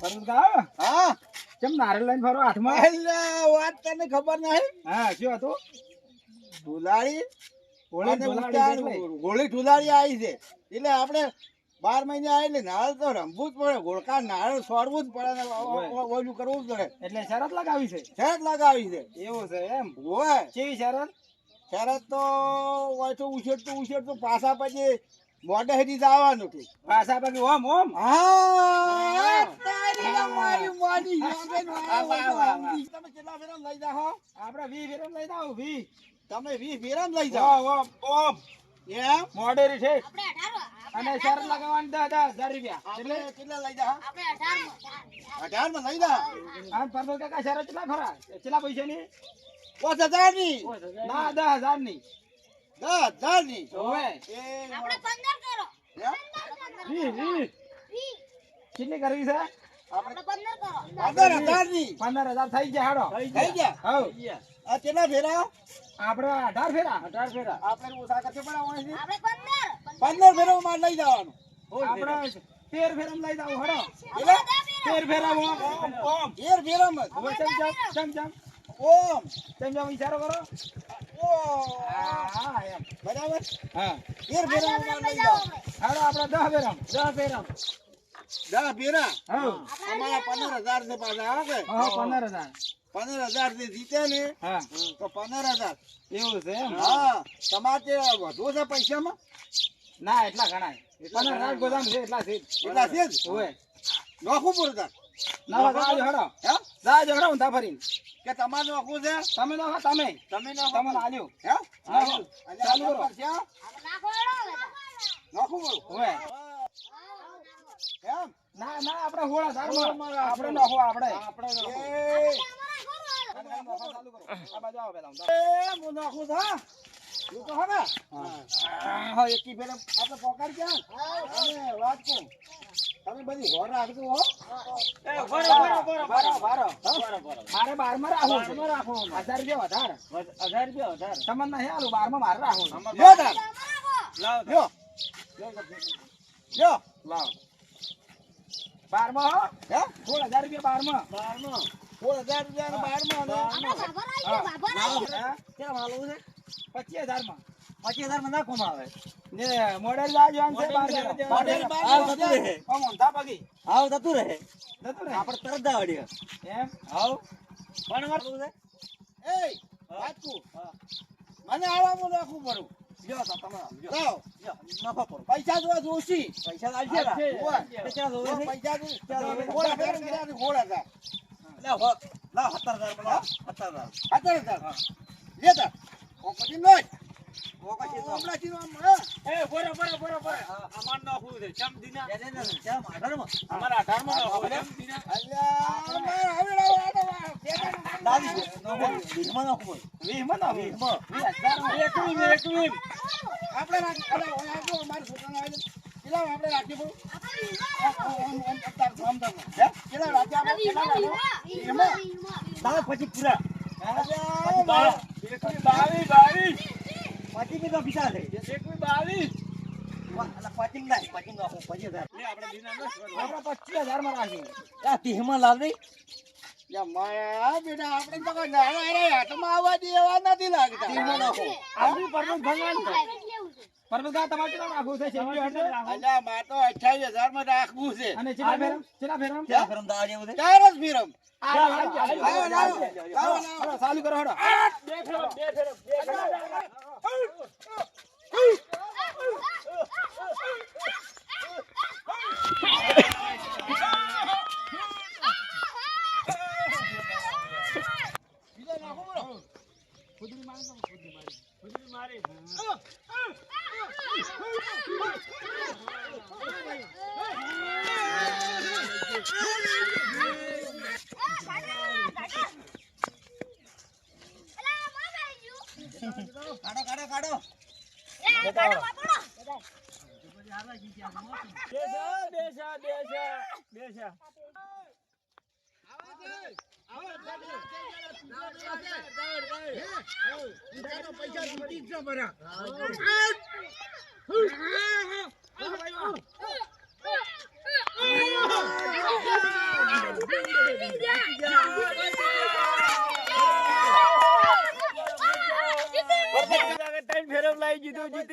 પરમદા હા. કેમ નારિયેળ લઈને ફરો હાથમાં? અલ્યા, વાત તને ખબર નહીં? હા શું હતું? ઢુલાડી હોળી અને ધોલાડી ઉત્તરાયણ એટલે. હોળી ઢુલાડી આવી છે. એટલે આપણે બાર મહિને આવી એટલે નાળ તો રમવું જ પડે. ગોળકા નાળ સોડવું જ પડે ઓલું કરવું જ પડે. એટલે શરત લગાવી છે? શરત લગાવી છે. એવું છે એમ? હોય. કેવી શરત? શરત તો હોય તો ઉછેરતું ઉછેરતું. પાછા પછી મોઢે હેડી જ આવવાનું છે પાછા બાકી ઓમ ઓમ. હા. તારી અમારી મોડી. તમે કેટલા ફેરમ લઈ જાઓ? આપણે 20 ફેરમ લઈ જાઓ 20 તમે 20 ફેરમ લઈ જાઓ? ઓમ ઓમ ઓમ. મોઢે રી છે. આપણે અઢાર અને શરત લગાવવાની દસ દસ હજાર રૂપિયા. એટલે? કેટલા લઈ જાઓ? આપણે અઢાર અઢાર. માં લઈ જાઓ? આમ પરમલ કાકા શરત કેટલા ખરા? કેટલા પૈસા ની પાંચ હજારની ના 10000 ની દસ હજારની ઓવે એ આપણે પંદર કરો. કેટલી કરવી છે? આપણે પંદર કરો. પંદર હજારની. પંદર હજાર થઈ ગયા હાડો થઈ ગયા? હવ. આ કેટલા ફેરા? આપણે અઢાર ફેરા. અઢાર ફેરા. આપણે ઓછા કરશે પણ આવવાની છે. આપણે પંદર. પંદર ફેરા માં લઈ જવાનું. આપણે તેર ફેરમ લઈ જાવ હડો કેટલા તેર ફેરા ઓમ ફેરા માં ચમ ચમ ચમ ચમ ઓમ. ચમ ચમ વિચારો કરો. બરાબર પંદર હજાર છે પાછા હા એવું છે હા તમારે વધુ છે પૈસામાં ના એટલા ઘણા પંદર હજાર ગોદામ છે એટલા છે એટલા છે જ હોય નોખું પડતા ના હડો હે જાજો હડો ઊંધા ફરીને. કે તમારે નોખું છે? તમે નો તમે. તમે તમને આલ્યો હે? નાખો. ચાલુ કરો. નાખો. નોખું એમ? ના ના આપણે હોળા આપણે નોખો આપણે. એ. અમારા ચાલુ કરો. આ બાજુ આવો પેલા હું નોખું છું હા. તો હવે હા એકી ફેરે આપણે પોકાડી ગયા અને વાત કહું તમે બધી હોર રાખજો હો બારો, બારો. મારે બારમાં રાખવું છે. હજાર રૂપિયા વધારે. તમને નહીં આલું, બારમાં મારે રાખવું છે. લ્યો તાર અમારા ઘરો. લ્યો લ્યો લાવો. બારમાં હો? હે સોળ હજાર રૂપિયા બારમાં. માં હજાર રૂપિયા બારમાં અને બાબર આવી ગયો, બાબર આવી ગયો. હે? પચીસ. પચીસ હજાર. માં આવે ને મોડેલ આવ રહે. આવ થતું રહે. આપણે તરત એમ? આવ પણ મારું એ વાતકુ મને આવામાં નાખવું પડું પૈસા જોવા જોશી. પૈસા. પૈસા જોવે પૈસા જોવે ગોળા ફેર કર્યા ગોળા હતા લાવ લાવ 17000 17000 17000 લેતા ઓ પછી નોય ઓ પછી તો હમણાં થી આમ હા એ, બોરો, બોરો, બોરો, બોરો. અમાર નાખવું છે ચમ દીના ચમ અમારા અઢારમાં નાખવું છે. અલ્યા અમાર હવે લાવ આ દાદી વીસમાં નાખવું વીસમાં નાખવું. વીસમાં વીસ હજારમાં. આપણે રાખી અરે ઓય આવજો અમારા છોકરાને આવે કેટલા આપણે રાખી પડું કેટલા રાખી આપણે વીમો, વીમો, વીમો, વીમો, વીમો. પછી પૂરા એકવીસ, બાવીસ, બાવીસ. પછી બી તો પીસા છે એકવીસ, બાવીસ. પચીસ ના પચીસ નો પચીસ હજાર આપણે પચીસ હજારમાં રાખીએ. આ તીહમાં લાવ દે માયા બેટા આપણે તો નાના હાથમાં આવવા દે એવા નથી લાગતા ભગવાન છે. છે. આ તમારે કેટલા રાખવું છે? શેરડી હશે? અલ્યા માર તો અઠાવીસ હજારમાં રાખવું છે અને ચેલા ફેરમ? ચેલા ફેરમ? ચાર જ ફીરમ આ લાવો, લાવો, લાવો, લાવો, લાવો, લાવો. લાવો. હળો, ચાલુ કરો હળો. બીજા નાખો બોલો અલા, માં આવી ગયું. કાઢો કાઢો કાઢો એ, કાઢો, વાપરો. બેસા, બેસા, બેસા, બેસા. પૈસા તૂટી જ બરા આ, જીતી ત્રણ ફેરવ લાવી જીતું જીતી.